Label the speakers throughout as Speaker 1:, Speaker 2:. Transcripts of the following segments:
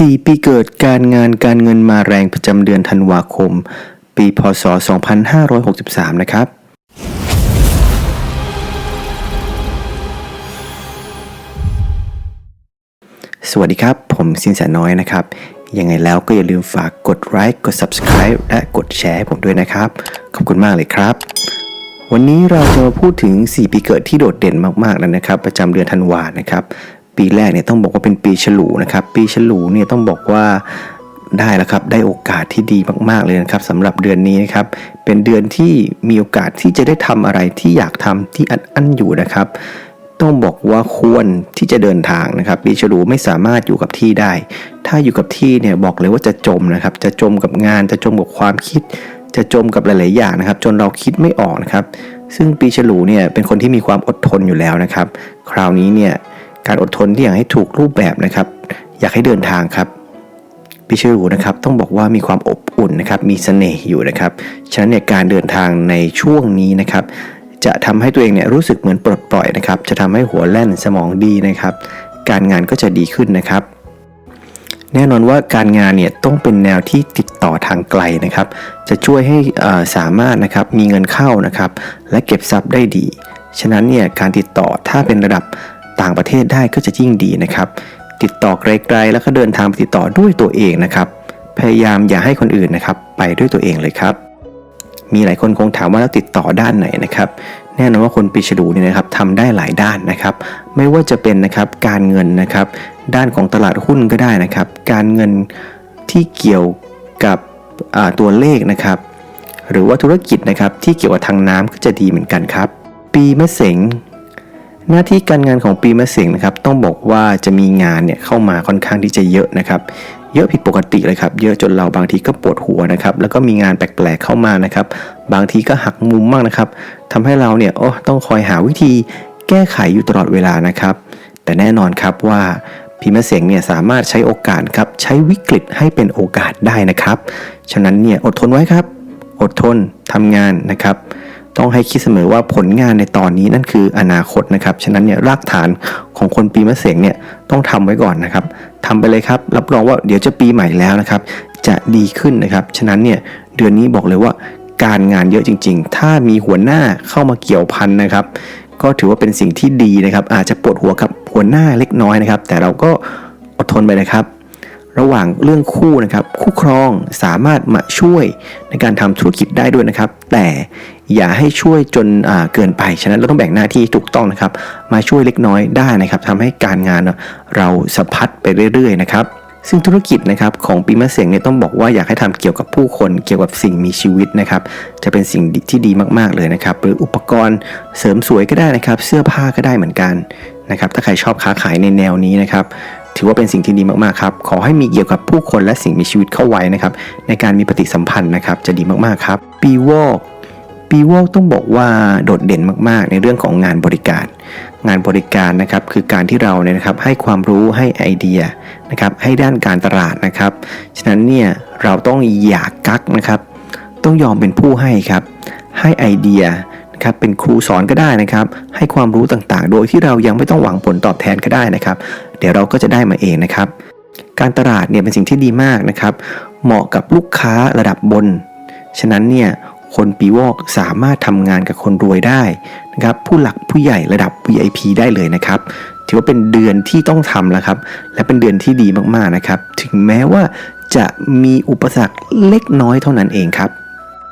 Speaker 1: 4 ปีเกิดการงานการเงินมาแรงประจำเดือนธันวาคม ปีพศ 2563 นะครับสวัสดีครับ ผมสินแสน้อยนะครับ ยังไงแล้วก็อย่าลืมฝากกดไลค์กด Subscribe และกดแชร์ให้ผมด้วยนะครับ ขอบคุณมากเลยครับ วันนี้เราจะมาพูดถึง 4 ปีเกิดที่โดดเด่นมากๆแล้วนะครับ ประจำเดือนธันวานะครับ ปีแรกเนี่ยต้องบอกว่าเป็นปีฉลูนะครับ ปีฉลูเนี่ยต้องบอกว่าได้แล้วครับ ได้โอกาสที่ดีมากๆเลยนะครับสำหรับเดือนนี้นะครับ เป็นเดือนที่มีโอกาสที่จะได้ทำอะไรที่อยากทำที่อัดอั้นอยู่นะครับ ต้องบอกว่าควรที่จะเดินทางนะครับ ปีฉลูไม่สามารถอยู่กับที่ได้ ถ้าอยู่กับที่เนี่ยบอกเลยว่าจะจมนะครับ จะจมกับงานจะจมกับความคิด จะจมกับหลายๆอย่างนะครับ จนเราคิดไม่ออกนะครับ ซึ่งปีฉลูเนี่ยเป็นคนที่มีความอดทนอยู่แล้วนะครับ คราวนี้เนี่ย การอดทนที่อยากให้ถูกรูปแบบนะครับ อยากให้เดินทางครับปีฉลูนะครับต้องบอกว่ามีความอบอุ่นนะครับมีเสน่ห์อยู่นะครับฉะนั้นเนี่ยการเดินทางในช่วงนี้นะครับ จะทำให้ตัวเองเนี่ยรู้สึกเหมือนปลดปล่อยนะครับ จะทำให้หัวแล่นสมองดีนะครับ การงานก็จะดีขึ้นนะครับแน่นอนว่าการงานเนี่ยต้องเป็นแนวที่ติดต่อทางไกลนะครับ จะช่วยให้สามารถนะครับมีเงินเข้านะครับ และเก็บทรัพย์ได้ดี ฉะนั้นเนี่ยการติดต่อถ้าเป็นระดับ ต่างประเทศได้ก็จะยิ่งดีนะครับ ติดต่อไกลๆ แล้วก็เดินทางไปติดต่อด้วยตัวเองนะครับ พยายามอย่าให้คนอื่นนะครับ ไปด้วยตัวเองเลยครับ มีหลายคนคงถามว่าแล้วติดต่อด้านไหนนะครับ แน่นอนว่าคนปีฉลูเนี่ยนะครับทำได้หลายด้านนะครับ ไม่ว่าจะเป็นนะครับการเงินนะครับ ด้านของตลาดหุ้นก็ได้นะครับ การเงินที่เกี่ยวกับตัวเลขนะครับ หรือว่าธุรกิจนะครับที่เกี่ยวกับทางน้ำก็จะดีเหมือนกันครับ ปีมะเสง หน้าที่การงานของปีมะเสงนะครับต้องบอกว่าจะมีงานเนี่ยเข้ามาค่อนข้างที่จะเยอะนะครับเยอะผิดปกติเลยครับ เยอะจนเราบางทีก็ปวดหัวนะครับ แล้วก็มีงานแปลกๆเข้ามานะครับ บางทีก็หักมุมมากนะครับทำให้เราเนี่ยโอ้ต้องคอยหาวิธีแก้ไขอยู่ตลอดเวลานะครับ แต่แน่นอนครับว่าพีมะเสงเนี่ยสามารถใช้โอกาสครับใช้วิกฤตให้เป็นโอกาสได้นะครับ ฉะนั้นเนี่ยอดทนไว้ครับ อดทนทำงานนะครับ ต้องให้คิดเสมอว่าผลงานในตอนนี้นั่นคืออนาคตนะครับ ฉะนั้นเนี่ยรากฐานของคนปีมะเสงเนี่ยต้องทำไว้ก่อนนะครับทำไปเลยครับ รับรองว่าเดี๋ยวจะปีใหม่แล้วนะครับ จะดีขึ้นนะครับ ฉะนั้นเนี่ยเดือนนี้บอกเลยว่าการงานเยอะจริง ๆ ถ้ามีหัวหน้าเข้ามาเกี่ยวพันนะครับ ก็ถือว่าเป็นสิ่งที่ดีนะครับ อาจจะปวดหัวกับหัวหน้าเล็กน้อยนะครับ แต่เราก็อดทนไปนะครับ ระหว่างเรื่องคู่นะครับ คู่ครองสามารถมาช่วยในการทำธุรกิจได้ด้วยนะครับ แต่ อย่าให้ช่วยจนเกินไป ฉะนั้นเราต้องแบ่งหน้าที่ถูกต้องนะครับ มาช่วยเล็กน้อยได้นะครับทำให้การงานเราสะพัดไปเรื่อยๆนะครับซึ่งธุรกิจนะครับของปีมะเสงเนี่ยต้องบอกว่าอยากให้ทำเกี่ยวกับผู้คนเกี่ยวกับสิ่งมีชีวิตนะครับจะเป็นสิ่งที่ดีมากๆเลยนะครับ หรืออุปกรณ์เสริมสวยก็ได้นะครับ เสื้อผ้าก็ได้เหมือนกันนะครับถ้าใครชอบค้าขายในแนวนี้นะครับ ถือว่าเป็นสิ่งที่ดีมากๆครับขอให้มีเกี่ยวกับผู้คนและสิ่งมีชีวิตเข้าไว้นะครับในการมีปฏิสัมพันธ์นะครับจะดีมากๆครับปีวอก ปีวอกต้องบอกว่าโดดเด่นมากๆ ในเรื่องของงานบริการ งานบริการนะครับคือการที่เราเนี่ยนะครับให้ความรู้ให้ไอเดียนะครับให้ด้านการตลาดนะครับฉะนั้นเนี่ยเราต้องอย่ากักนะครับต้องยอมเป็นผู้ให้ครับให้ไอเดียนะครับเป็นครูสอนก็ได้นะครับ ให้ความรู้ต่างๆ โดยที่เรายังไม่ต้องหวังผลตอบแทนก็ได้นะครับ เดี๋ยวเราก็จะได้มาเองนะครับ การตลาดเนี่ยเป็นสิ่งที่ดีมากนะครับ เหมาะกับลูกค้าระดับบน ฉะนั้นเนี่ย คนปีวอกสามารถทำงานกับคนรวยได้นะครับผู้หลักผู้ใหญ่ระดับ VIP ได้เลยนะครับถือว่าเป็นเดือนที่ต้องทำแล้วครับ และเป็นเดือนที่ดีมากๆนะครับ ถึงแม้ว่าจะมีอุปสรรคเล็กน้อยเท่านั้นเองครับ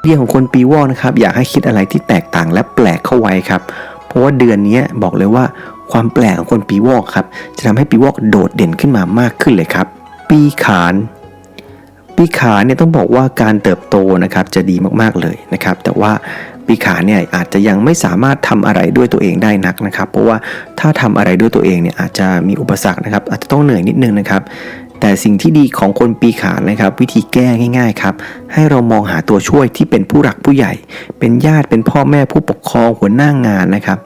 Speaker 1: เรื่องของคนปีวอกนะครับอยากให้คิดอะไรที่แตกต่างและแปลกเข้าไว้ครับ เพราะว่าเดือนนี้บอกเลยว่าความแปลกของคนปีวอกครับจะทำให้ปีวอกโดดเด่นขึ้นมามากขึ้นเลยครับ ปีขาน ปีขาเนี่ยต้องบอกว่าการเติบโตนะครับจะดีมากๆเลยนะครับ แต่ว่าปีขาเนี่ยอาจจะยังไม่สามารถทำอะไรด้วยตัวเองได้นักนะครับ เพราะว่าถ้าทำอะไรด้วยตัวเองเนี่ยอาจจะมีอุปสรรคนะครับ อาจจะต้องเหนื่อยนิดนึงนะครับ แต่สิ่งที่ดีของคนปีขานนะครับ วิธีแก้ง่าย ๆครับ ให้เรามองหาตัวช่วยที่เป็นผู้หลักผู้ใหญ่ เป็นญาติเป็นพ่อแม่ผู้ปกครองหัวหน้างานนะครับ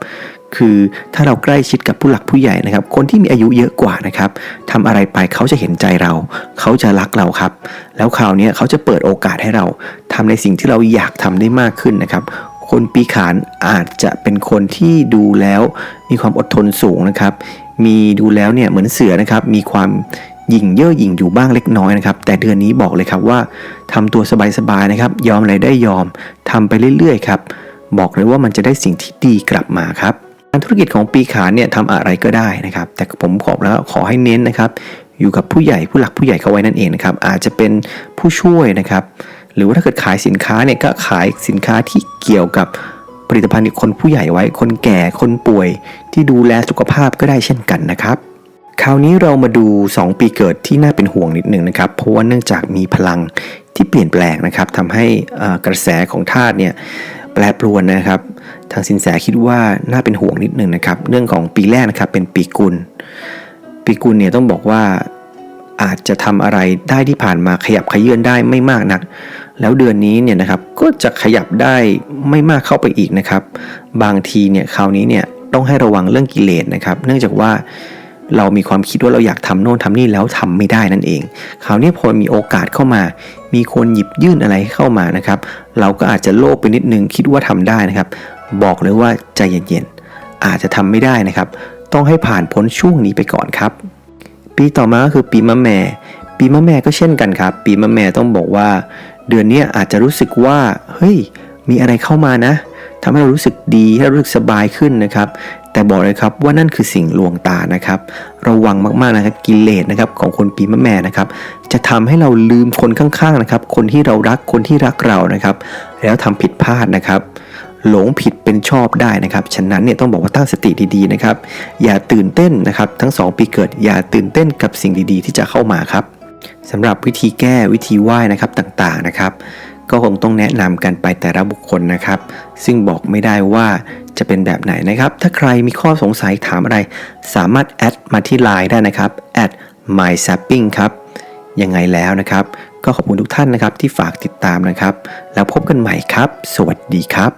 Speaker 1: คือถ้าเราใกล้ชิดกับผู้หลักผู้ใหญ่นะครับ คนที่มีอายุเยอะกว่านะครับทำอะไรไปเขาจะเห็นใจเรา เขาจะรักเราครับ แล้วคราวนี้เขาจะเปิดโอกาสให้เราทำในสิ่งที่เราอยากทำได้มากขึ้นนะครับคนปีขานอาจจะเป็นคนที่ดูแล้วมีความอดทนสูงนะครับ มีดูแล้วเนี่ยเหมือนเสือนะครับ มีความหยิ่งเย่อหยิ่งอยู่บ้างเล็กน้อยนะครับ แต่เดือนนี้บอกเลยครับว่าทำตัวสบายๆนะครับ ยอมอะไรได้ยอมทำไปเรื่อยๆครับ บอกเลยว่ามันจะได้สิ่งที่ดีกลับมาครับ ธุรกิจของปีขานเนี่ยทำอะไรก็ได้นะครับ แต่ผมขอบแล้วขอให้เน้นนะครับ อยู่กับผู้ใหญ่ผู้หลักผู้ใหญ่เขาไว้นั่นเองนะครับ อาจจะเป็นผู้ช่วยนะครับ หรือว่าถ้าเกิดขายสินค้าเนี่ยก็ขายสินค้าที่เกี่ยวกับผลิตภัณฑ์คนผู้ใหญ่ไว้ คนแก่คนป่วยที่ดูแลสุขภาพก็ได้เช่นกันนะครับคราวนี้เรามาดู 2 ปีเกิดที่น่าเป็นห่วงนิดหนึ่งนะครับ เพราะว่าเนื่องจากมีพลังที่เปลี่ยนแปลงนะครับทำให้อ่อกระแสของธาตุเนี่ยแปรปรวนนะครับ ทางสินแสคิดว่าน่าเป็นห่วงนิดหนึ่งนะครับ เรื่องของปีแรกนะครับเป็นปีกุล ปีกุลเนี่ยต้องบอกว่าอาจจะทำอะไรได้ที่ผ่านมาขยับขยื่นได้ไม่มากนัก แล้วเดือนนี้เนี่ยนะครับก็จะขยับได้ไม่มากเข้าไปอีกนะครับ บางทีเนี่ยคราวนี้เนี่ยต้องให้ระวังเรื่องกิเลสนะครับ เนื่องจากว่าเรามีความคิดว่าเราอยากทำโน่นทำนี่แล้วทำไม่ได้นั่นเอง คราวนี้พอมีโอกาสเข้ามา มีคนหยิบยื่นอะไรเข้ามานะครับ เราก็อาจจะโลภไปนิดนึงคิดว่าทำได้นะครับ บอกเลยว่าใจเย็นๆ อาจจะทำไม่ได้นะครับ ต้องให้ผ่านพ้นช่วงนี้ไปก่อนครับ ปีต่อมาก็คือปีมะแม่ ปีมะแม่ก็เช่นกันครับ ปีมะแม่ต้องบอกว่า เดือนนี้อาจจะรู้สึกว่า เฮ้ย มีอะไรเข้ามานะทำให้เรารู้สึกดีให้เรารู้สึกสบายขึ้นนะครับ แต่บอกเลยครับว่านั่นคือสิ่งลวงตานะครับ ระวังมากๆนะครับกิเลสนะครับของคนปีมะแม่นะครับ จะทำให้เราลืมคนข้างๆนะครับ คนที่เรารักคนที่รักเรานะครับ แล้วทำผิดพลาดนะครับ หลงผิดเป็นชอบได้นะครับ ฉะนั้นเนี่ยต้องบอกว่าตั้งสติดีๆนะครับ อย่าตื่นเต้นนะครับ ทั้ง 2 ปีเกิดอย่าตื่นเต้นกับสิ่งดีๆ ที่จะเข้ามาครับสำหรับวิธีแก้วิธีไหว้นะครับต่างๆนะครับ ก็คงต้องแนะนำกันไปแต่ละบุคคลนะครับ ซึ่งบอกไม่ได้ว่าจะเป็นแบบไหนนะครับ ถ้าใครมีข้อสงสัยถามอะไร สามารถแอดมาที่ Line ได้นะครับ @mysapping ครับยังไงแล้วนะครับ ก็ขอบคุณทุกท่านนะครับที่ฝากติดตามนะครับ แล้วพบกันใหม่ครับ สวัสดีครับ